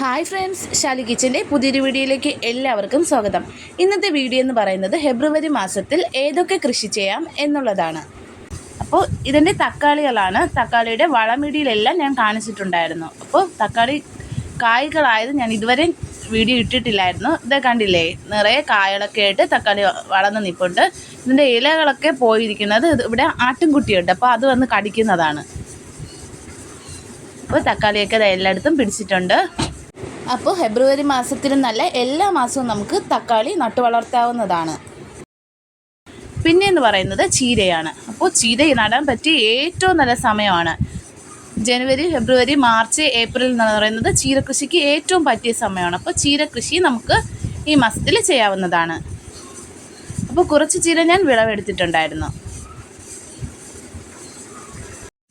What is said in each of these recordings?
Hi friends Shali കിച്ചന്റെ പുതിയൊരു വീഡിയോയിലേക്ക് എല്ലാവർക്കും സ്വാഗതം. ഇന്നത്തെ വീഡിയോ എന്ന് പറയുന്നത് ഫെബ്രുവരി മാസത്തിൽ ഏതൊക്കെ കൃഷി ചെയ്യാം എന്നുള്ളതാണ്. അപ്പോൾ ഇതിന്റെ തക്കാളികളാണ്. തക്കാളിയുടെ വളമിടിയിലെല്ലാം ഞാൻ കാണിച്ചിട്ടുണ്ടായിരുന്നു. അപ്പോൾ തക്കാളി കായ്കളായത് ഞാൻ ഇതുവരെ വീഡിയോ ഇട്ടിട്ടില്ലായിരുന്നു. ഇത് കണ്ടില്ലേ? നിറയെ കായകളൊക്കെ ആയിട്ട് തക്കാളി വളർന്ന് നിൽപ്പുണ്ട് ഇതിന്റെ ഇലകളൊക്കെ പോയിരിക്കുന്നത് ഇവിടെ ആട്ടിൻകുട്ടിയുണ്ട്. അപ്പോൾ അത് വന്ന് കടിക്കുന്നതാണ്. അപ്പോൾ തക്കാളിയൊക്കെ എല്ലായിടത്തും പിടിച്ചിട്ടുണ്ട്. അപ്പോൾ ഫെബ്രുവരി മാസത്തിൽ നല്ല എല്ലാ മാസവും നമുക്ക് തക്കാളി നട്ടു വളർത്താവുന്നതാണ്. പിന്നെ എന്ന് പറയുന്നത് ചീരയാണ്. അപ്പോൾ ചീര നടാൻ പറ്റിയ ഏറ്റവും നല്ല സമയമാണ്. ജനുവരി ഫെബ്രുവരി മാർച്ച് ഏപ്രിൽ എന്ന് പറയുന്നത് ചീരകൃഷിക്ക് ഏറ്റവും പറ്റിയ സമയമാണ്. അപ്പോൾ ചീരകൃഷി നമുക്ക് ഈ മാസത്തിൽ ചെയ്യാവുന്നതാണ്. അപ്പോൾ കുറച്ച് ചീര ഞാൻ വിളവെടുത്തിട്ടുണ്ടായിരുന്നു.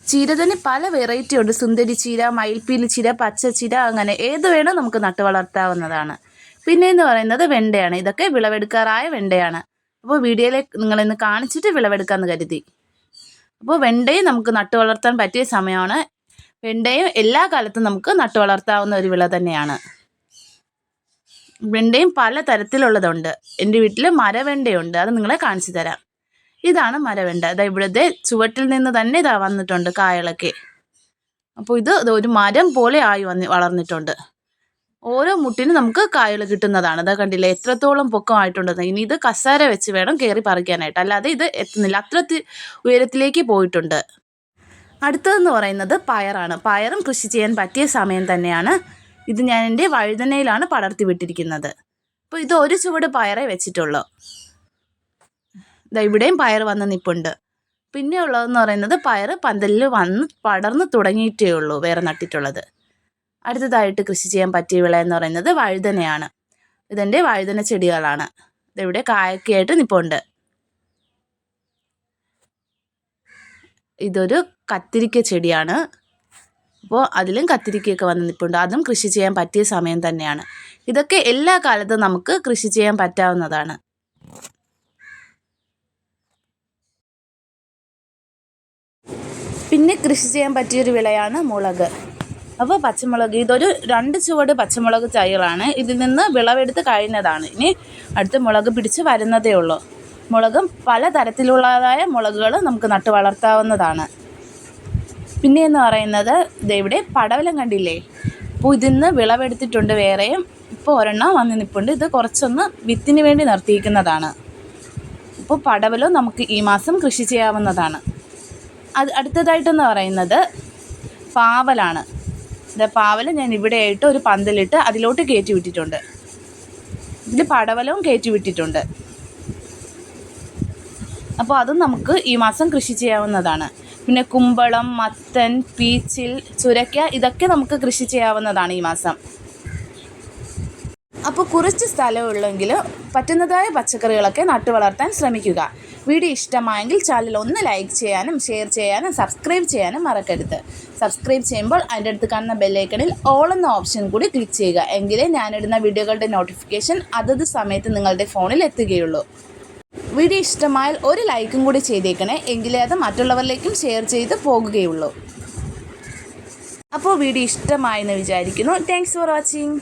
ചീര തന്നെ പല വെറൈറ്റി ഉണ്ട്. സുന്ദരി ചീര മയിൽപ്പീലി ചീര പച്ച ചീര അങ്ങനെ ഏത് വേണോ നമുക്ക് നട്ടു വളർത്താവുന്നതാണ്. പിന്നെ എന്ന് പറയുന്നത് വെണ്ടയാണ്. ഇതൊക്കെ വിളവെടുക്കാറായ വെണ്ടയാണ്. അപ്പോൾ വീഡിയോയിലെ നിങ്ങളിന്ന് കാണിച്ചിട്ട് വിളവെടുക്കാമെന്ന് കരുതി. അപ്പോൾ വെണ്ടയും നമുക്ക് നട്ടു വളർത്താൻ പറ്റിയ സമയമാണ്. വെണ്ടയും എല്ലാ കാലത്തും നമുക്ക് നട്ടു വളർത്താവുന്ന ഒരു വിള തന്നെയാണ്. വെണ്ടയും പല തരത്തിലുള്ളതുണ്ട് എന്റെ വീട്ടിൽ മരവെണ്ടയുണ്ട്. അത് നിങ്ങളെ കാണിച്ചു തരാം. ഇതാണ് മരവെണ്ട അതാ ഇവിടുത്തെ ചുവട്ടിൽ നിന്ന് തന്നെ ഇതാ വന്നിട്ടുണ്ട് കായളൊക്കെ അപ്പോൾ ഇത് ഇത് ഒരു മരം പോലെ ആയി വന്ന് വളർന്നിട്ടുണ്ട്. ഓരോ മുട്ടിനും നമുക്ക് കായൽ കിട്ടുന്നതാണ്. അതാ കണ്ടില്ലേ എത്രത്തോളം പൊക്കമായിട്ടുണ്ടെന്ന് ഇനി ഇത് കസാര വെച്ച് വേണം കയറി പറിക്കാനായിട്ട്. അല്ലാതെ ഇത് എത്തുന്നില്ല. അത്ര ഉയരത്തിലേക്ക് പോയിട്ടുണ്ട്. അടുത്തതെന്ന് പറയുന്നത് പയറാണ്. പയറും കൃഷി ചെയ്യാൻ പറ്റിയ സമയം തന്നെയാണ്. ഇത് ഞാൻ എന്റെ വഴുതനയിലാണ് പടർത്തി വിട്ടിരിക്കുന്നത്. അപ്പോൾ ഇത് ഒരു ചുവട് പയറേ വെച്ചിട്ടുള്ളൂ. ദാ ഇവിടെയും പയർ വന്ന് നിപ്പുണ്ട്. പിന്നെ ഉള്ളതെന്ന് പറയുന്നത് പയർ പന്തലിൽ വന്ന് പടർന്ന് തുടങ്ങിയിട്ടേ ഉള്ളൂ വേറെ നട്ടിട്ടുള്ളത്. അടുത്തതായിട്ട് കൃഷി ചെയ്യാൻ പറ്റിയ വിള എന്ന് പറയുന്നത് വഴുതനയാണ്. ഇതെന്റെ വഴുതന ചെടികളാണ്. ഇതിവിടെ കായൊക്കെയായിട്ട് നിപ്പുണ്ട്. ഇതൊരു കത്തിരിക്ക ചെടിയാണ്. അപ്പോൾ അതിലും കത്തിരിക്കയൊക്കെ വന്ന് നിൽപ്പുണ്ട് അതും കൃഷി ചെയ്യാൻ പറ്റിയ സമയം തന്നെയാണ്. ഇതൊക്കെ എല്ലാ കാലത്തും നമുക്ക് കൃഷി ചെയ്യാൻ പറ്റാവുന്നതാണ്. പിന്നെ കൃഷി ചെയ്യാൻ പറ്റിയൊരു വിളയാണ് മുളക്. അപ്പോൾ പച്ചമുളക്. ഇതൊരു രണ്ട് ചുവട് പച്ചമുളക് തൈകളാണ്. ഇതിൽ നിന്ന് വിളവെടുത്ത് കഴിഞ്ഞതാണ്. ഇനി അടുത്ത് മുളക് പിടിച്ച് വരുന്നതേ ഉള്ളൂ. മുളകും പല തരത്തിലുള്ളതായ മുളകുകൾ നമുക്ക് നട്ടു വളർത്താവുന്നതാണ്. പിന്നെ എന്ന് പറയുന്നത് ഇവിടെ പടവലം കണ്ടില്ലേ? അപ്പോൾ ഇതിൽ നിന്ന് വിളവെടുത്തിട്ടുണ്ട് വേറെയും. ഇപ്പോൾ ഒരെണ്ണം വന്ന് നിൽപ്പുണ്ട് ഇത് കുറച്ചൊന്ന് വിത്തിന് വേണ്ടി നിർത്തിയിരിക്കുന്നതാണ്. അപ്പോൾ പടവലം നമുക്ക് ഈ മാസം കൃഷി ചെയ്യാവുന്നതാണ്. അത് അടുത്തതായിട്ടെന്ന് പറയുന്നത് പാവലാണ്. ഇത് പാവൽ ഞാൻ ഇവിടെയായിട്ട് ഒരു പന്തലിട്ട് അതിലോട്ട് കയറ്റി വിട്ടിട്ടുണ്ട്. ഇതിൽ പടവലവും കയറ്റി വിട്ടിട്ടുണ്ട്. അപ്പോൾ അതും നമുക്ക് ഈ മാസം കൃഷി ചെയ്യാവുന്നതാണ്. പിന്നെ കുമ്പളം മത്തൻ പീച്ചിൽ ചുരക്ക ഇതൊക്കെ നമുക്ക് കൃഷി ചെയ്യാവുന്നതാണ് ഈ മാസം. അപ്പോൾ കുറച്ച് സ്ഥലമുള്ളെങ്കിൽ പറ്റുന്നതായ പച്ചക്കറികളൊക്കെ നട്ടു വളർത്താൻ ശ്രമിക്കുക. വീഡിയോ ഇഷ്ടമായെങ്കിൽ ചാനൽ ഒന്ന് ലൈക്ക് ചെയ്യാനും ഷെയർ ചെയ്യാനും സബ്സ്ക്രൈബ് ചെയ്യാനും മറക്കരുത്. സബ്സ്ക്രൈബ് ചെയ്യുമ്പോൾ അതിന്റെ അടുത്ത് കാണുന്ന ബെല്ലൈക്കണിൽ ഓൾ എന്ന ഓപ്ഷൻ കൂടി ക്ലിക്ക് ചെയ്യുക. എങ്കിലേ ഞാനിടുന്ന വീഡിയോകളുടെ നോട്ടിഫിക്കേഷൻ അതത് സമയത്ത് നിങ്ങളുടെ ഫോണിൽ എത്തുകയുള്ളൂ. വീഡിയോ ഇഷ്ടമായാൽ ഒരു ലൈക്കും കൂടി ചെയ്തേക്കണേ. എങ്കിലേ അത് മറ്റുള്ളവരിലേക്കും ഷെയർ ചെയ്ത് പോകുകയുള്ളൂ. അപ്പോൾ വീഡിയോ ഇഷ്ടമായെന്ന് വിചാരിക്കുന്നു. Thanks for watching